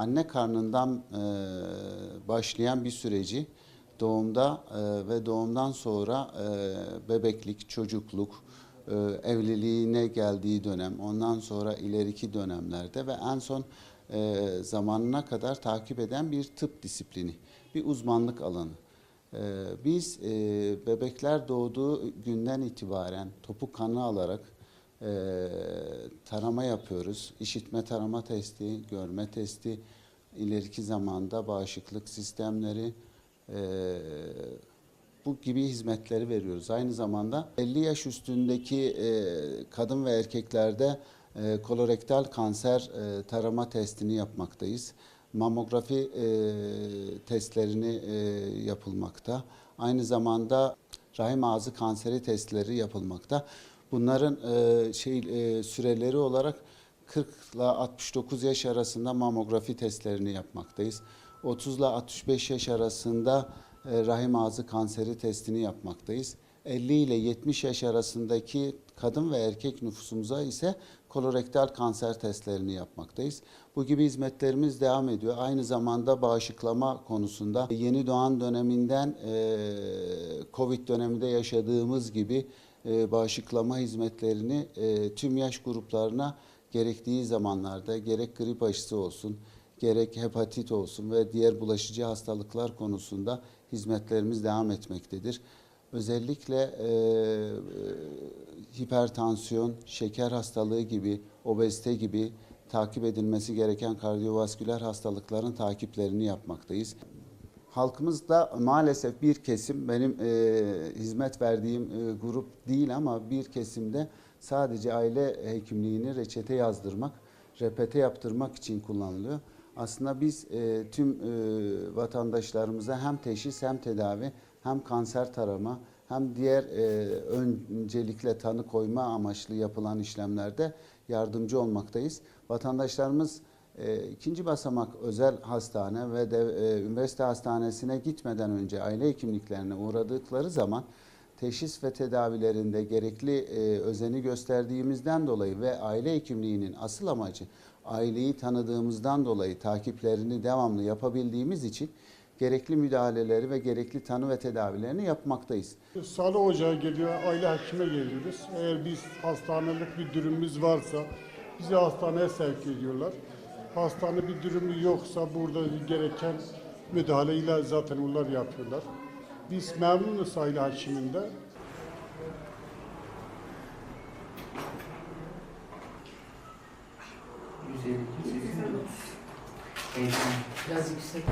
anne karnından e, başlayan bir süreci doğumda e, ve doğumdan sonra e, bebeklik, çocukluk, e, evliliğine geldiği dönem, ondan sonra ileriki dönemlerde ve en son e, zamanına kadar takip eden bir tıp disiplini, bir uzmanlık alanı. E, biz e, bebekler doğduğu günden itibaren topuk kanı alarak e, tarama yapıyoruz. İşitme tarama testi, görme testi, ileriki zamanda bağışıklık sistemleri, e, bu gibi hizmetleri veriyoruz. Aynı zamanda 50 yaş üstündeki e, kadın ve erkeklerde e, kolorektal kanser e, tarama testini yapmaktayız. Mamografi e, testlerini yapılmakta. Aynı zamanda rahim ağzı kanseri testleri yapılmakta. Bunların şey süreleri olarak 40 ile 69 yaş arasında mamografi testlerini yapmaktayız. 30 ile 65 yaş arasında rahim ağzı kanseri testini yapmaktayız. 50 ile 70 yaş arasındaki kadın ve erkek nüfusumuza ise kolorektal kanser testlerini yapmaktayız. Bu gibi hizmetlerimiz devam ediyor. Aynı zamanda bağışıklama konusunda yeni doğan döneminden e, Covid döneminde yaşadığımız gibi e, bağışıklama hizmetlerini e, tüm yaş gruplarına gerektiği zamanlarda gerek grip aşısı olsun, gerek hepatit olsun ve diğer bulaşıcı hastalıklar konusunda hizmetlerimiz devam etmektedir. Özellikle e, hipertansiyon, şeker hastalığı gibi, obezite gibi takip edilmesi gereken kardiyovasküler hastalıkların takiplerini yapmaktayız. Halkımızda maalesef bir kesim benim e, hizmet verdiğim e, grup değil ama bir kesimde sadece aile hekimliğini reçete yazdırmak, repete yaptırmak için kullanılıyor. Aslında biz e, tüm e, vatandaşlarımıza hem teşhis hem tedavi hem kanser tarama hem diğer e, öncelikle tanı koyma amaçlı yapılan işlemlerde yardımcı olmaktayız. Vatandaşlarımız e, ikinci basamak özel hastane ve de e, üniversite hastanesine gitmeden önce aile hekimliklerine uğradıkları zaman teşhis ve tedavilerinde gerekli e, özeni gösterdiğimizden dolayı ve aile hekimliğinin asıl amacı aileyi tanıdığımızdan dolayı takiplerini devamlı yapabildiğimiz için gerekli müdahaleleri ve gerekli tanı ve tedavilerini yapmaktayız. Sağlık ocağı geliyor, aile hekime geliyoruz. Eğer biz hastanelik bir durumumuz varsa bizi hastaneye sevk ediyorlar. Hastane bir durumu yoksa burada gereken müdahaleyle zaten onlar yapıyorlar. Biz memnunuz aile hekiminde. Biraz yüksek.